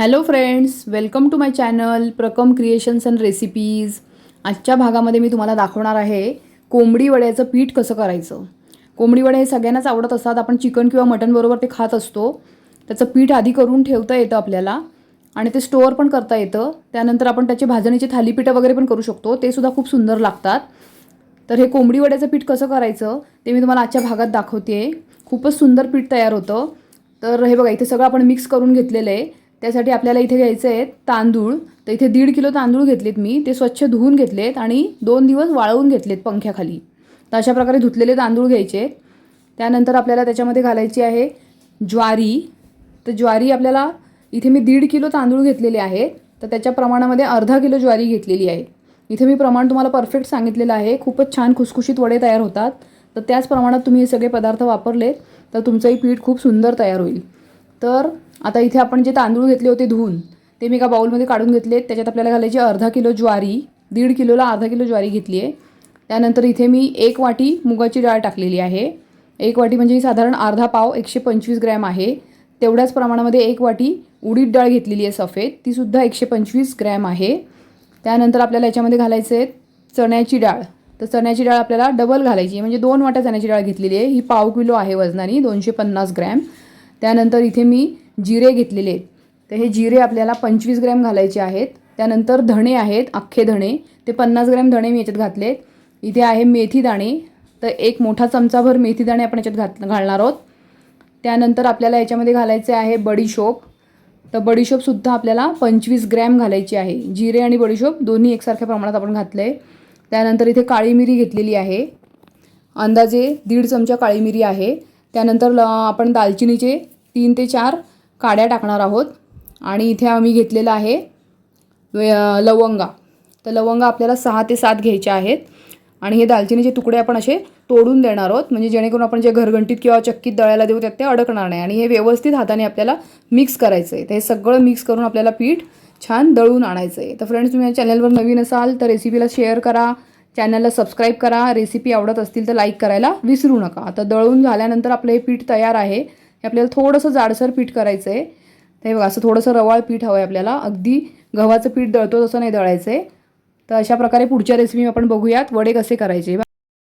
Hello friends welcome to my channel Prakam creations and recipes आजच्या भागामध्ये मी तुम्हाला दाखवणार आहे कोंबडी वड्याचं पीठ कसं करायचं. कोंबडी वडे हे सगळ्यांनाच आवडत असतात. आपण चिकन किंवा मटनबरोबर ते खात असतो. त्याचं पीठ आधी करून ठेवता येतं आपल्याला आणि ते स्टोअर पण करता येतं. त्यानंतर आपण त्याचे भाजणीचे थालीपीठं वगैरे पण करू शकतो. ते सुद्धा खूप सुंदर लागतात. तर हे कोंबडी वड्याचं पीठ कसं करायचं ते मी तुम्हाला आजच्या भागात दाखवते खूपच सुंदर पीठ तयार होतं. तर हे बघा इथे सगळं आपण मिक्स करून घेतलेलं आहे. त्यासाठी आपल्याला इथे घ्यायचे आहेत तांदूळ. तर इथे दीड किलो तांदूळ घेतलेत मी. ते स्वच्छ धुवून घेतलेत आणि दोन दिवस वाळवून घेतलेत पंख्याखाली. तर अशा प्रकारे धुतलेले तांदूळ घ्यायचे त्यानंतर आपल्याला त्याच्यामध्ये घालायची आहे ज्वारी. तर ज्वारी आपल्याला इथे मी दीड किलो तांदूळ घेतलेले आहेत. तर त्याच्या प्रमाणामध्ये अर्धा किलो ज्वारी घेतलेली आहे. इथे मी प्रमाण तुम्हाला परफेक्ट सांगितलेलं आहे. खूपच छान खुसखुशीत वडे तयार होतात. तर त्याच प्रमाणात तुम्ही हे सगळे पदार्थ वापरलेत. तर तुमचंही पीठ खूप सुंदर तयार होईल. तर आता इथे आपण जे तांदूळ घेतले होते धुवून ते मी एका बाऊलमध्ये काढून घेतलेत त्याच्यात आपल्याला घालायची अर्धा किलो ज्वारी दीड किलोला अर्धा किलो ज्वारी घेतली आहे त्यानंतर इथे मी एक वाटी मुगाची डाळ टाकलेली आहे. एक वाटी म्हणजे साधारण अर्धा पाव एकशे पंचवीस ग्रॅम आहे. तेवढ्याच प्रमाणामध्ये एक वाटी उडीद डाळ घेतलेली आहे सफेद. तीसुद्धा एकशे पंचवीस ग्रॅम आहे. त्यानंतर आपल्याला याच्यामध्ये घालायचं आहे चण्याची डाळ. तर चण्याची डाळ आपल्याला डबल घालायची आहे. म्हणजे दोन वाट्या चण्याची डाळ घेतलेली आहे. ही पाव किलो आहे वजनानी दोनशे पन्नास ग्रॅम. त्यानंतर इथे मी जिरे घेतलेले आहेत. तर हे जिरे आपल्याला पंचवीस ग्रॅम घालायचे आहेत. त्यानंतर धणे आहेत अख्खे धणे. ते पन्नास ग्रॅम धणे मी याच्यात घातलेत इथे आहे मेथी दाणे. तर एक मोठा चमचाभर मेथी दाणे आपण याच्यात घात घालणार आहोत. त्यानंतर आपल्याला याच्यामध्ये घालायचे आहे बडीशोप. तर बडीशोपसुद्धा आपल्याला पंचवीस ग्रॅम घालायची आहे. जिरे आणि बडीशोप दोन्ही एकसारख्या प्रमाणात आपण घातलं आहे. त्यानंतर इथे काळी मिरी घेतलेली आहे. अंदाजे दीड चमचा काळी मिरी आहे. त्यानंतर ल आपण दालचिनीचे तीन ते चार काड्या टाकणार आहोत. आणि इथे आम्ही घेतलेलं आहे वे- लवंगा. तर लवंगा आपल्याला सहा ते सात घ्यायच्या आहेत. आणि हे दालचिनीचे तुकडे आपण असे तोडून देणार आहोत. म्हणजे जेणेकरून आपण जे घरघंटीत किंवा चक्कीत दळायला देऊ त्यात ते अडकणार नाही. आणि हे व्यवस्थित हाताने आपल्याला मिक्स करायचं आहे. तर हे सगळं मिक्स करून आपल्याला पीठ छान दळून आणायचं आहे. तर फ्रेंड्स तुम्ही या चॅनलवर नवीन असाल तर रेसिपीला शेअर करा. चॅनलला सबस्क्राईब करा. रेसिपी आवडत असतील तर लाईक करायला विसरू नका. आता दळून झाल्यानंतर आपलं हे पीठ तयार आहे. हे आपल्याला थोडंसं जाडसर पीठ करायचं आहे तर हे बघा असं थोडंसं रवाळ पीठ हवं आहे आपल्याला. अगदी गव्हाचं पीठ दळतो तसं नाही दळायचं आहे तर अशा प्रकारे पुढच्या रेसिपी आपण बघूयात. वडे कसे करायचे?